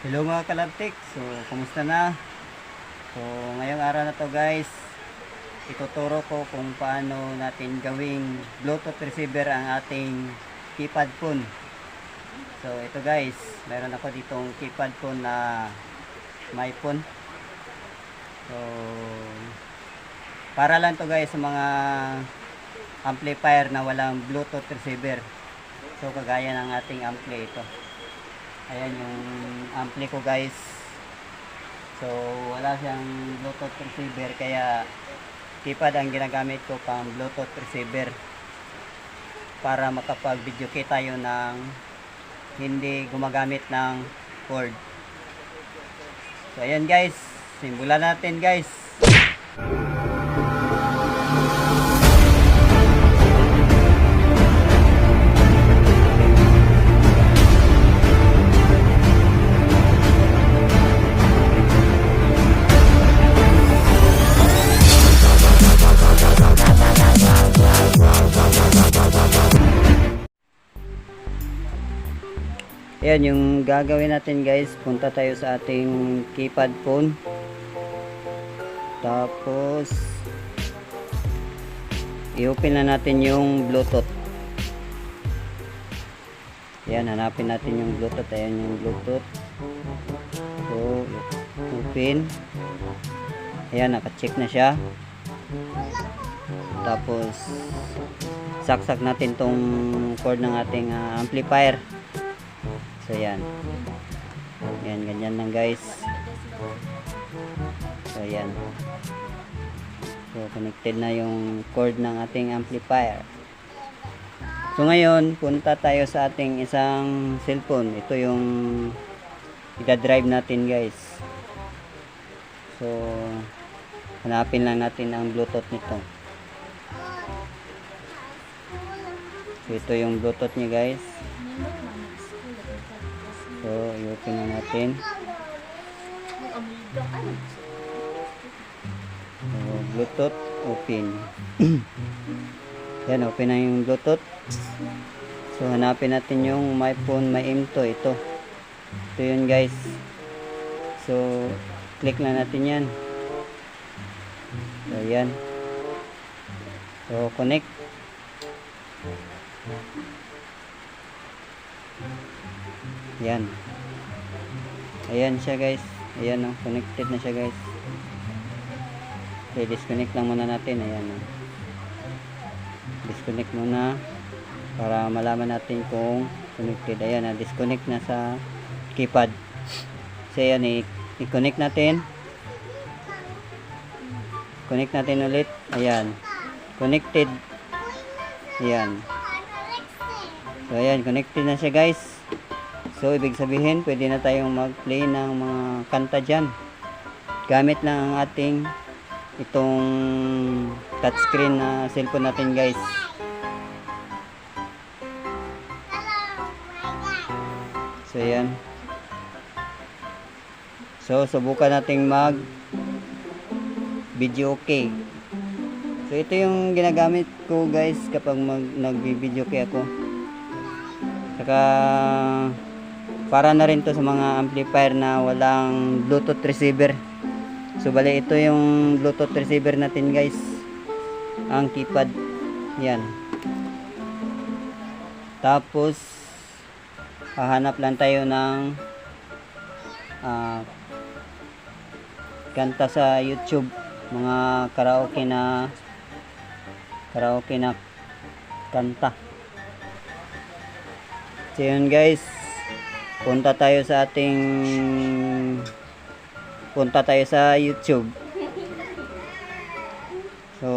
Hello mga kalabtik, so kumusta na? So ngayong araw na to guys, ituturo ko kung paano natin gawing Bluetooth receiver ang ating keypad phone. So ito guys, meron ako ditong keypad phone na my phone. So para lang to guys sa mga amplifier na walang Bluetooth receiver. So kagaya ng ating ampli ito. Ayan yung ampli ko guys. So wala siyang Bluetooth receiver kaya keypad ang ginagamit ko pang Bluetooth receiver para makapag-video key tayo ng hindi gumagamit ng cord. So ayan guys, simulan natin guys. Ayan, yung gagawin natin guys, punta tayo sa ating keypad phone. Tapos, i-open na natin yung Bluetooth. Ayan, hanapin natin yung Bluetooth. Ayan yung Bluetooth. So, open. Ayan, naka-check na siya. Tapos, saksak natin tong cord ng ating ah, amplifier. So yan. Yan, ganyan lang guys. So yan. So connected na yung cord ng ating amplifier. So ngayon, punta tayo sa ating isang cellphone. Ito yung ida-drive natin guys. So hanapin lang natin ang bluetooth nito. So ito yung bluetooth niya guys. So, i-open na natin. So, Bluetooth, open. Yan, open na yung Bluetooth. So, hanapin natin yung my phone, my M2. Ito. Ito yun, guys. So, click na natin yan. So, yan. So, connect. Yan. Ayan siya guys. Ayan oh, connected na siya guys. Okay, disconnect lang muna natin. Ayan oh. Disconnect muna para malaman natin kung connected. Ayan na, disconnect na sa keypad. So ayan, i-connect natin. Connect natin ulit. Ayan. Connected. Ayan. So ayan, connected na siya guys. So, ibig sabihin, pwede na tayong mag-play ng mga kanta dyan. Gamit lang ang ating itong touchscreen na cellphone natin guys. So, yan. So, subukan nating mag video okay. So, ito yung ginagamit ko guys kapag mag nag-video okay ako. Saka para na rin to sa mga amplifier na walang bluetooth receiver. So bali ito yung bluetooth receiver natin guys. Ang keypad. Yan. Tapos hahanap lang tayo ng ah, kanta sa youtube. Mga karaoke na karaoke na kanta. So yun guys punta tayo sa ating punta tayo sa YouTube. So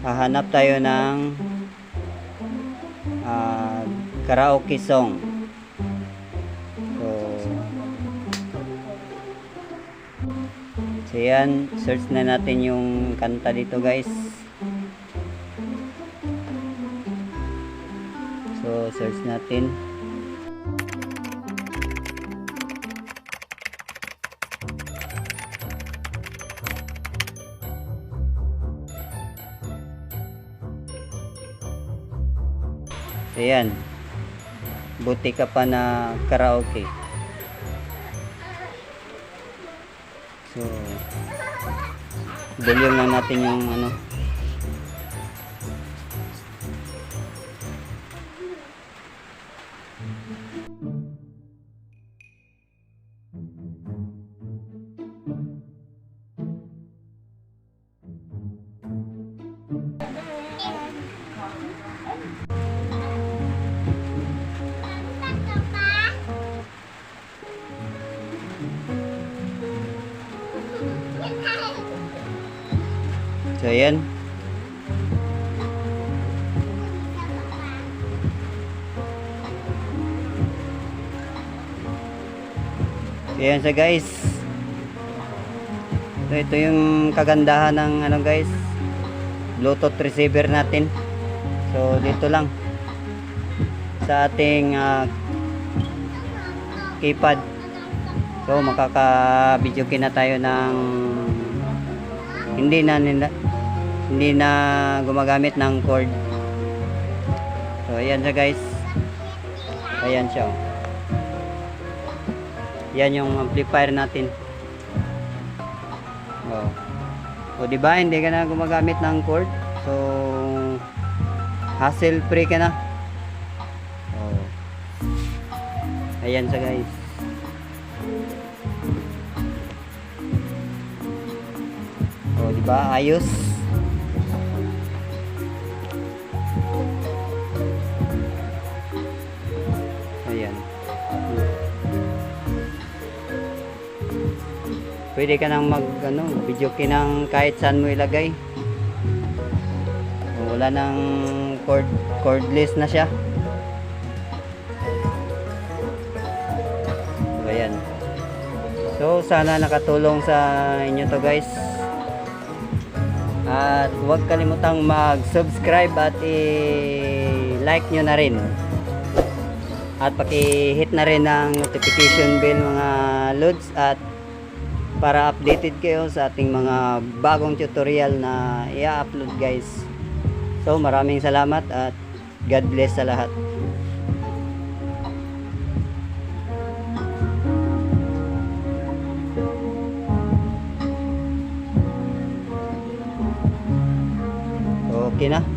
hahanap tayo ng ah, karaoke song. So so yan search na natin yung kanta dito guys. So search natin Ayan. Buti ka pa na karaoke. So, bilyon na natin yung ano, ayan. Ayan siya guys. So, ito yung kagandahan ng ano guys. Bluetooth receiver natin. So dito lang sa ating ah, keypad. So makaka-video na tayo ng hindi na hindi na gumagamit ng cord. So ayan siya guys. Ayan siya. oh. Yan yung amplifier natin. Oh. O di ba hindi ka na gumagamit ng cord? So hassle free ka na. Oh. Ayan siya guys. O di ba ayos? Ayan. Pwede ka nang mag ano, video kinang kahit saan mo ilagay. Wala nang cord cordless na siya. Ayan. So, sana nakatulong sa inyo to guys. At huwag kalimutang mag-subscribe at i-like nyo na rin. At paki-hit na rin ng notification bell mga loads at para updated kayo sa ating mga bagong tutorial na i-upload guys. So maraming salamat at God bless sa lahat. Okay na.